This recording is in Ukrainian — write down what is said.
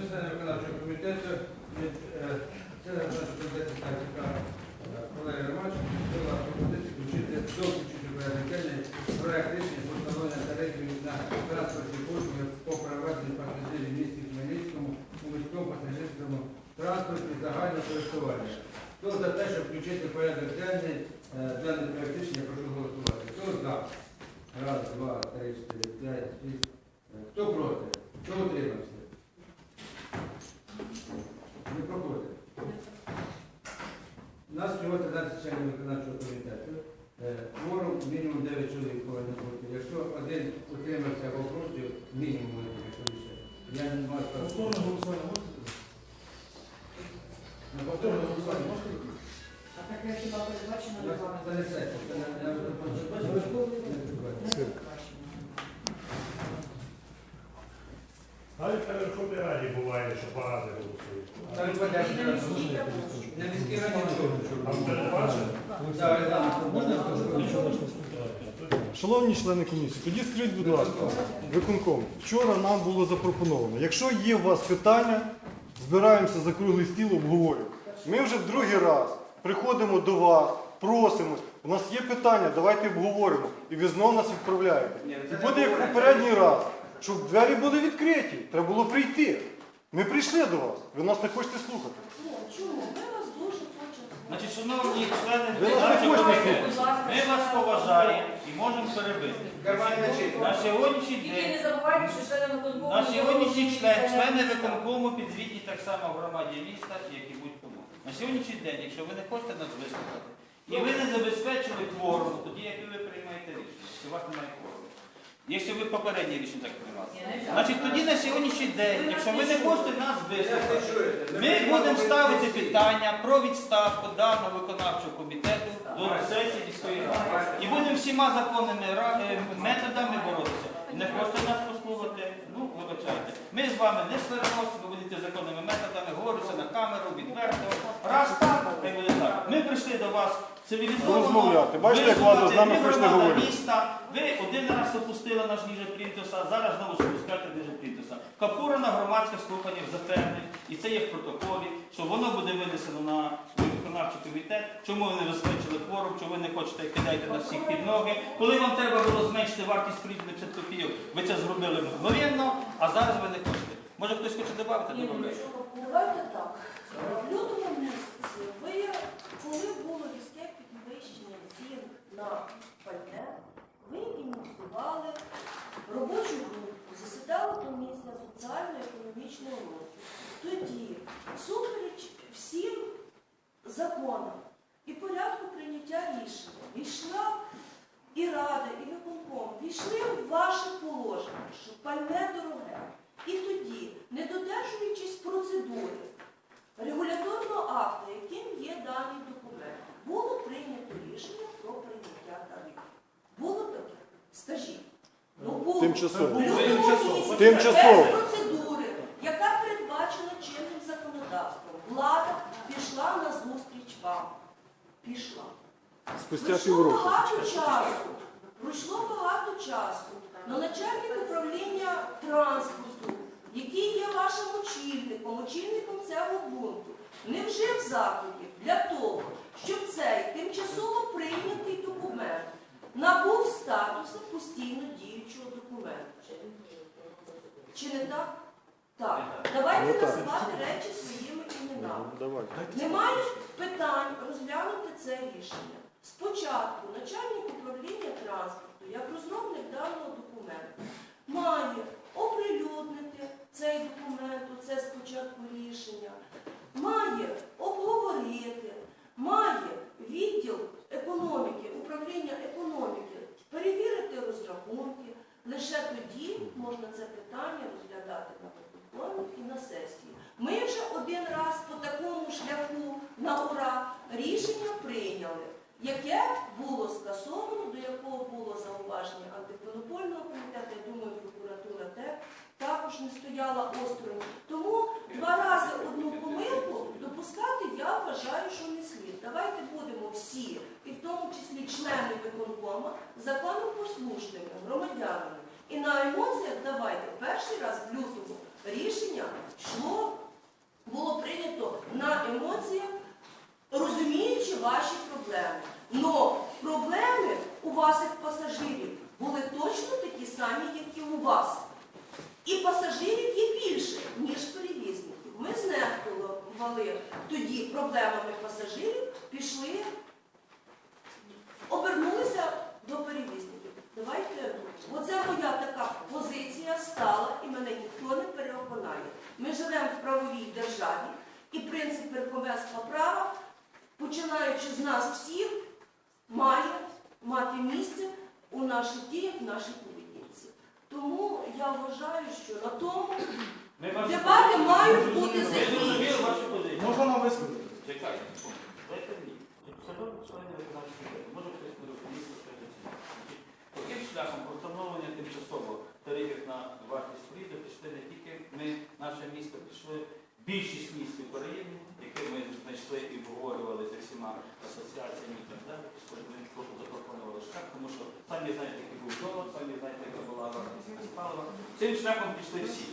Шановні члени виконавчого комітету, від е, члена виконавчого комітету Статіка Валерія Романовича була пропозиція включити доключити в порядок денний проект рішення про встановлення тарифів на транспортні послуги по перевезенню пасажирів в місті Хмельницькому у міському пасажирському транспорті загального користування. Хто за те, щоб включити в порядок денний е, даний проект рішення, прошу голосувати. Хто за? Раз, два, три, чотири, п'ять, шість. Е, Хто проти? Хто утримався? Не проходить. У нас всього 13 членів виконавчого комітету. Е, Кворум мінімум 9 чоловік повинно бути. Якщо один утримався або проти, мінімум буде, якщо більше. Я не маю права. Повторне голосування можете? На повторне голосування можете? А таке хіба передбачено Це не сесія, це не- не- не- не- не- Навіть на Верховній Раді буває, що паради голосують. На міській раді Шановні члени комісії, тоді скажіть, будь ласка, виконком, вчора нам було запропоновано, якщо є у вас питання, збираємося за круглий стіл, обговорюємо. Ми вже в другий раз приходимо до вас, просимо, у нас є питання, давайте обговоримо. І ви знову нас відправляєте. І буде як попередній раз, щоб двері були відкриті, треба було прийти. Ми прийшли до вас, ви нас не хочете слухати. Чому? Ми вас дуже хочемо. Значить, шановні члени нас не виконавчого хочете комітету, ми вас поважаємо і можемо перебити. На сьогоднішній Тільки день не забувайте, що на сьогоднішній член, члени виконкому підзвітні так само в громаді міста, як і будь-кому. На сьогоднішній день, якщо ви не хочете нас вислухати, і ви не забезпечили кворум, тоді як ви приймаєте рішення, якщо у вас немає кворуму. Якщо ви попереднє рішення так приймали. Значить, тоді на сьогоднішній день, якщо ви не хочете нас вислухати, ми будемо ставити питання про відставку даного виконавчого комітету до сесії міської ради. І будемо всіма законними е, методами боротися. Не хоче нас послухати? Ну, вибачайте. Ми з вами не сваримося, ви будете законними методами, говориться на камеру, відверто. Раз так, хай буде так. Ми прийшли до вас цивілізовано. Розмовляти. Бачите, як з нами говорити. міста. Ви один раз опустили наш ніже плінтуса, зараз знову спускаєте ніже плінтуса. Капура на громадських слуханнях запевнив, і це є в протоколі, що воно буде винесено на виконавчий комітет. Чому ви не забезпечили кворум, чому ви не хочете кидайте на всіх під ноги. Коли вам треба було зменшити вартість проїзду на 50 копійок, ви це зробили мгновенно, а зараз ви не хочете. Може хтось хоче додати? Давайте так. В лютому місяці ви, коли було різке підвищення цін на пальне, ви ініціювали робочу групу, засідала комісія соціально-економічного розвитку. Всупереч всім законам і порядку прийняття рішення, війшла і Рада, і виконком, війшли в ваше положення, що пальне дороге. І тоді, не додержуючись процедури регуляторного акту, яким є даний документ, було прийнято рішення про прийняття тарифів. Було таке? Скажіть. Ну, було. Тимчасово. Тимчасово. місяці Тимчасово. Без процедури, яка передбачена чинним законодавством. Влада пішла на зустріч вам. Пішла. Спустя Пройшло півроку. багато часу. Пройшло багато часу. Но начальник управління транспорту, який є вашим очільником, очільником цього пункту, не вжив заходів для того, щоб цей тимчасово прийнятий документ набув статусу постійно діючого документу. Чи не так? Так. Давайте так. називати речі своїми іменами. Ну, Немає питань розглянути це рішення. Спочатку начальник управління транспорту, як розробник даного документу, має оприлюднити цей документ, це спочатку рішення, має обговорити, має відділ економіки, управління економіки, перевірити розрахунки. Лише тоді можна це питання розглядати на виконкомі і на сесії. Ми вже один раз по такому шляху на ура рішення яке було скасовано, до якого було зауваження антимонопольного комітету, я думаю, прокуратура те, також не стояла осторонь. Тому два рази одну помилку допускати я вважаю, що не слід. Давайте будемо всі, і в тому числі члени виконкому, законопослушними, громадянами. І на емоціях давайте перший раз в лютому рішення що було прийнято на емоціях, розуміючи ваші проблеми. Но проблеми у ваших пасажирів були точно такі самі, як і у вас. І пасажирів є більше, ніж перевізників. Ми знехтували тоді проблемами пасажирів, пішли, обернулися до перевізників. Давайте оце моя така позиція стала і мене ніхто не переконає. Ми живемо в правовій державі і принцип верховенства права починаючи з нас всіх, має мати місце у наших діях, в нашій поведінці. Тому я вважаю, що на тому Дебати мають бути закінчені. Можна нам висловити? Чекайте, дайте мені. Шановні члени виконавчого комітету, може хтось не розуміє, що розумію. Таким шляхом про встановлення тимчасово тарифів на вартість проїзду пішли не тільки ми, наше місто, пішли більшість міст України, які ми знайшли і обговорювали зі всіма асоціаціями і так далі. Пішли, ми просто запропонували шлях, тому що знаєте, який був долар, самі знаєте, яка була вартість палива. Цим шляхом пішли всі.